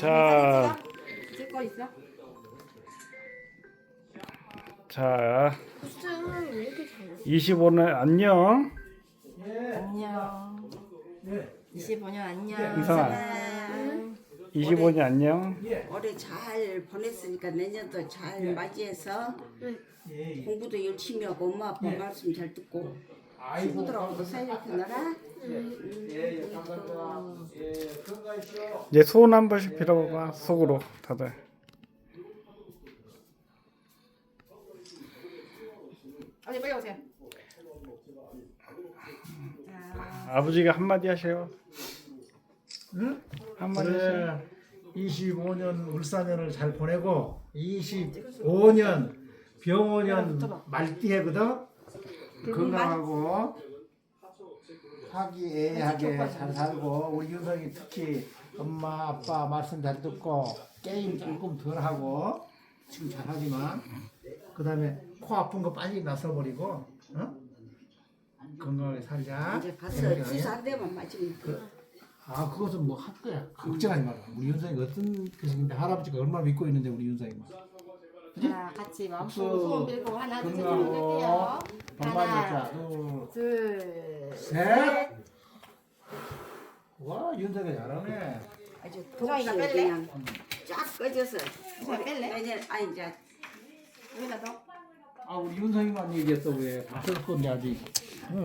자, 찍고 있어? 자, 수준은 왜 이렇게 잘 25는 안녕. 안녕. 25년 안녕. 이상아. 사랑. 25년 안녕. 올해 잘 보냈으니까 내년도 잘 맞이해서 공부도 열심히 하고 엄마 아빠 말씀 잘 듣고 친구들하고도 사이좋게 놀아. 이제 소원 한 번씩 빌어봐 속으로 다들. 어디 빨리 오세요. 아버지가 한마디 하세요. 응? 한마디 하세요. 그래 25년 울산년을 잘 보내고 25년 병원년 말띠해거든 건강하고 화기애애하게 잘 살고 우리 윤성이 특히 엄마 아빠 말씀 잘 듣고 게임 조금 덜 하고 지금 잘 하지만 그 다음에 코 아픈 거 빨리 나서버리고 어? 건강하게 살자 이제 건강하게. 주사 한 대만 맞으면 돼. 아 그것은 뭐 할 거야 걱정하지 마라 우리 윤성이가 어떤 것인데 할아버지가 얼마나 믿고 있는데 우리 윤성이 자, 같이 마음 박수. 보고 소원 빌고 하나 둘셋 건강하고 빌게요. 반반 잡자 둘 둘, 셋. 와 윤석이 잘하네. 아주 뺄래? 그냥 쫙 꺼져서 도장이 뺄래? 내년 아니 이제 여기다 넣어. 아 우리 윤석이만 얘기했어 왜? 다섯 건데 아직.